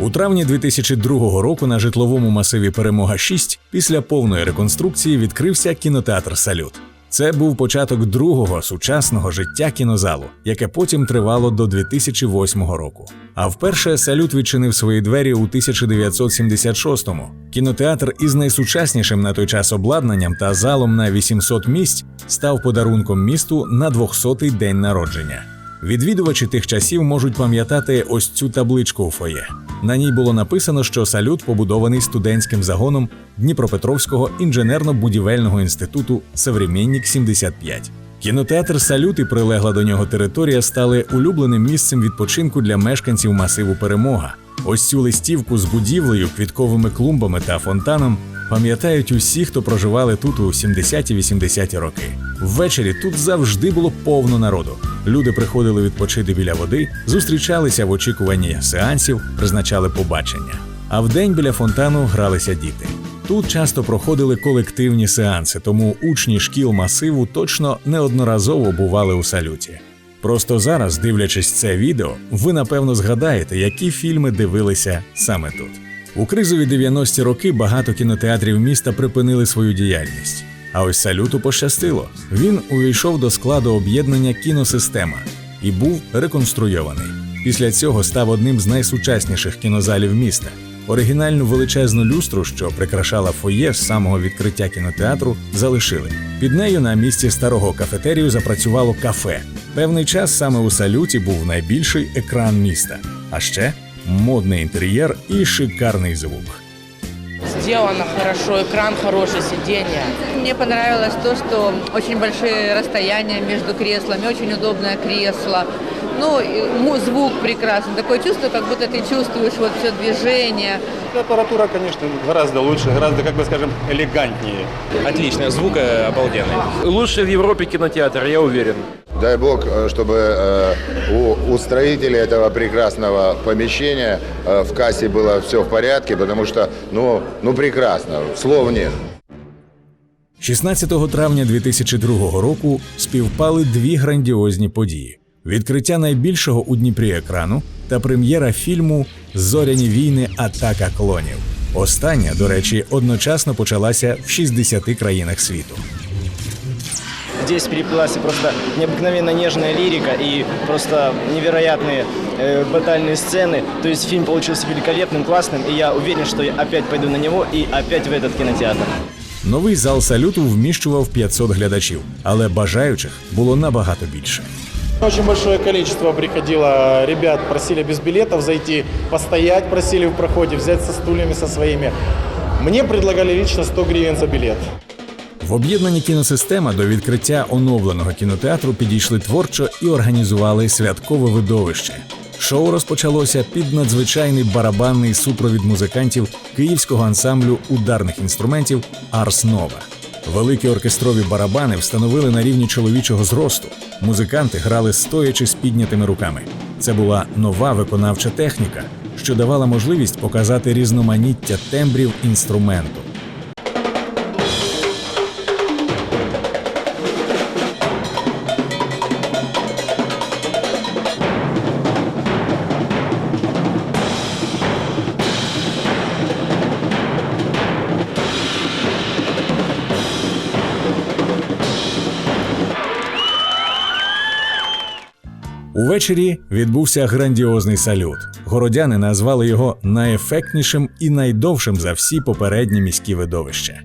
У травні 2002 року на житловому масиві Перемога 6 після повної реконструкції відкрився кінотеатр Салют. Це був початок другого сучасного життя кінозалу, яке потім тривало до 2008 року. А вперше салют відчинив свої двері у 1976-му. Кінотеатр із найсучаснішим на той час обладнанням та залом на 800 місць став подарунком місту на 200-й день народження. Відвідувачі тих часів можуть пам'ятати ось цю табличку у фоє. На ній було написано, що салют побудований студентським загоном Дніпропетровського інженерно-будівельного інституту Современник 75. Кінотеатр Салют і прилегла до нього територія стали улюбленим місцем відпочинку для мешканців масиву Перемога. Ось цю листівку з будівлею, квітковими клумбами та фонтаном пам'ятають усі, хто проживали тут у 70-80-ті роки. Ввечері тут завжди було повно народу. Люди приходили відпочити біля води, зустрічалися в очікуванні сеансів, призначали побачення. А вдень біля фонтану гралися діти. Тут часто проходили колективні сеанси, тому учні шкіл масиву точно неодноразово бували у салюті. Просто зараз, дивлячись це відео, ви напевно згадаєте, які фільми дивилися саме тут. У кризові 90-ті роки багато кінотеатрів міста припинили свою діяльність. А ось салюту пощастило. Він увійшов до складу об'єднання кіносистема і був реконструйований. Після цього став одним з найсучасніших кінозалів міста. Оригінальну величезну люстру, що прикрашала фоє з самого відкриття кінотеатру, залишили. Під нею на місці старого кафетерію запрацювало кафе. Певний час саме у салюті був найбільший екран міста, а ще модний інтер'єр і шикарний звук. Сделано хорошо, экран хороший, сиденье. Мне понравилось то, что очень большие расстояния между креслами, очень удобное кресло. Ну, звук прекрасный. Такое чувство, как будто ты чувствуешь вот все движение. Аппаратура, конечно, гораздо лучше, гораздо, как бы скажем, элегантнее. Отлично, звук э, обалденный. Лучший в Европе кинотеатр, я уверен. Дай бог, э, чтобы э, у, у строителей этого прекрасного помещения э, в кассе было все в порядке, потому что, ну, ну прекрасно, слов нет. 16 травня 2002 року співпали дві грандіозні події: відкриття найбільшого у Дніпрі екрану та прем'єра фільму Зоряні війни. Атака клонів. Остання, до речі, одночасно почалася в 60 країнах світу. Здесь переплелась просто необыкновенно нежная лирика и просто невероятные э, батальные сцены. То есть фильм получился великолепным, классным, и я уверен, что я опять пойду на него и опять в этот кинотеатр. Новий зал салюту вміщував 500 глядачів, але бажаючих було набагато більше. Очень большое количество приходило ребят, просили без билетов зайти, постоять просили в проходе, взять со стульями со своими. Мне предлагали лично 100 гривен за билет. В об'єднанні кіносистема до відкриття оновленого кінотеатру підійшли творчо і організували святкове видовище. Шоу розпочалося під надзвичайний барабанний супровід музикантів київського ансамблю ударних інструментів Арс Нова. Великі оркестрові барабани встановили на рівні чоловічого зросту. Музиканти грали стоячи з піднятими руками. Це була нова виконавча техніка, що давала можливість показати різноманіття тембрів інструменту. Увечері відбувся грандіозний салют. Городяни назвали його найефектнішим і найдовшим за всі попередні міські видовища.